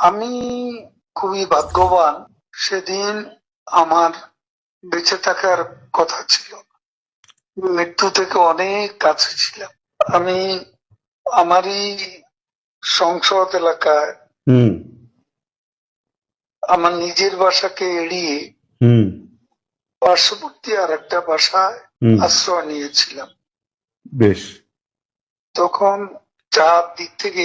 আমি খুবই ভাগ্যবান সেদিন আমার বেঁচে থাকার কথা ছিল। মৃত্যু থেকে অনেক কাছে ছিলাম। আমি আমারই সংসদ এলাকায় আমার নিজের বাসাকে এড়িয়ে হুম। পার্শ্ববর্তী আর একটা বাসায় আশ্রয় নিয়েছিলাম। বেশ। তখন চার দিক থেকে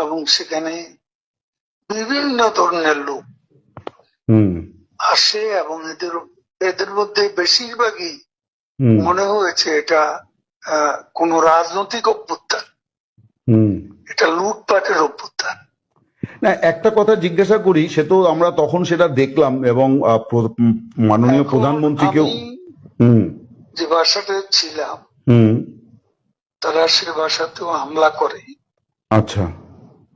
এবং সেখানে বিভিন্ন ধরনের লোক আসে এবং এদের এদের মধ্যে বেশিরভাগই মনে হয়েছে এটা কোনো রাজনৈতিক অভ্যুত্থান। এটা লুটপাটের অভ্যুত্থান। না একটা কথা জিজ্ঞাসা করি সে তো আমরা তখন সেটা দেখলাম এবং মাননীয় প্রধানমন্ত্রীকেও যে বাসাতে ছিলাম হুম। তারা সে বাসাতেও হামলা করে। আচ্ছা।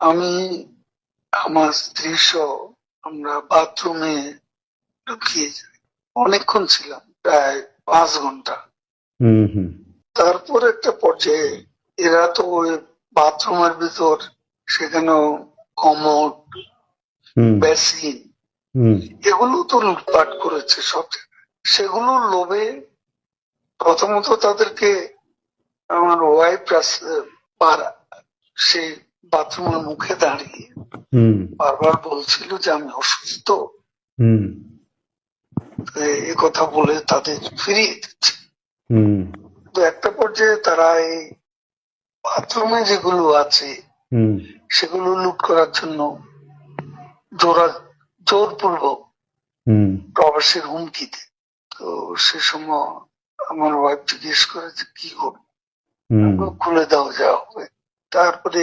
আমি আমার স্ত্রী সহ আমরা বাথরুমে ঢুকিয়ে যাই অনেকক্ষণ ছিলাম প্রায় পাঁচ ঘণ্টা। হুম হুম। তারপর একটা পর্যায়ে এরা তো ওই বাথরুমের ভিতর সেখানেও হুম। বেসিন এগুলো তো লুটপাট করেছে সব। সেগুলোর লোভে প্রথমত তাদেরকে আমার ওয়াইফ সেই বাথরুমের মুখে দাঁড়িয়ে বারবার বলছিল যে আমি অসুস্থ। এ কথা বলে তাদের ফিরিয়ে দিচ্ছে। তো একটা পর্যায়ে তারা এই বাথরুমে যেগুলো আছে সেগুলো লুট করার জন্য জোরা জোরপূর্বক প্রবাসের হুমকিতে তো সে সময় আমার ওয়াইফ জিজ্ঞেস করে যে কি করব খুলে দাও যা হবে। তারপরে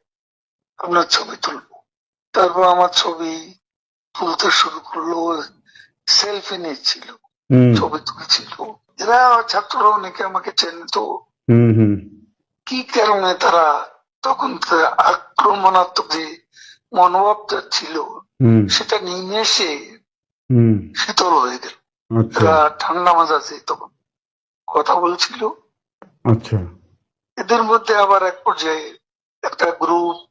আপনার ছবি তুলবো। তারপর আমার ছবি তুলতে শুরু করল সেলফি নিচ্ছিল ছবি তুলছিল। এরা ছাত্ররা অনেকে আমাকে চেনে তো। হুম হুম। কি কারণে তারা তখন আক্রমণাত্মক যে মনোভাবটা ছিল সেটা নেমে এসে শীতল হয়ে গেল। আচ্ছা। এরা ঠান্ডা মাজাজে তখন কথা বলছিল। আচ্ছা। এদের মধ্যে আবার এক পর্যায়ে একটা গ্রুপ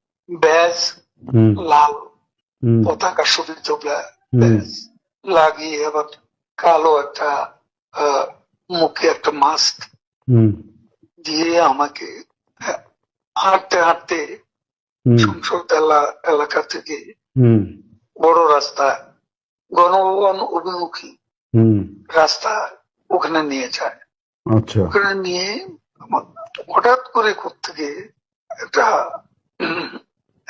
ব্যাজ লাল পতাকা শোভিত ব্যাজ হুম। লাগিয়ে আবার কালো একটা মুখে একটা মাস্ক দিয়ে আমাকে হাঁটতে হাঁটতে সংসদ এলাকা থেকে বড় রাস্তা গণভবন অভিমুখী হুম। রাস্তা ওখানে নিয়ে যায়। আচ্ছা। ওখানে নিয়ে হঠাৎ করে থেকে একটা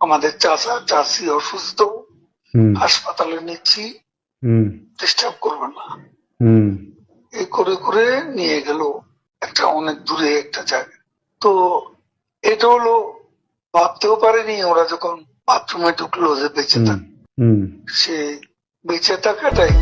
আমাদের চাচা চাষি অসুস্থ হাসপাতালে নিচ্ছি ডিস্টার্ব করবে না। এই করে করে নিয়ে গেল একটা অনেক দূরে একটা জায়গা তো এটা হলো ভাবতেও পারেনি ওরা যখন বাথরুমে ঢুকলো যে বেঁচে হুম। থাক। সে বেঁচে থাকাটাই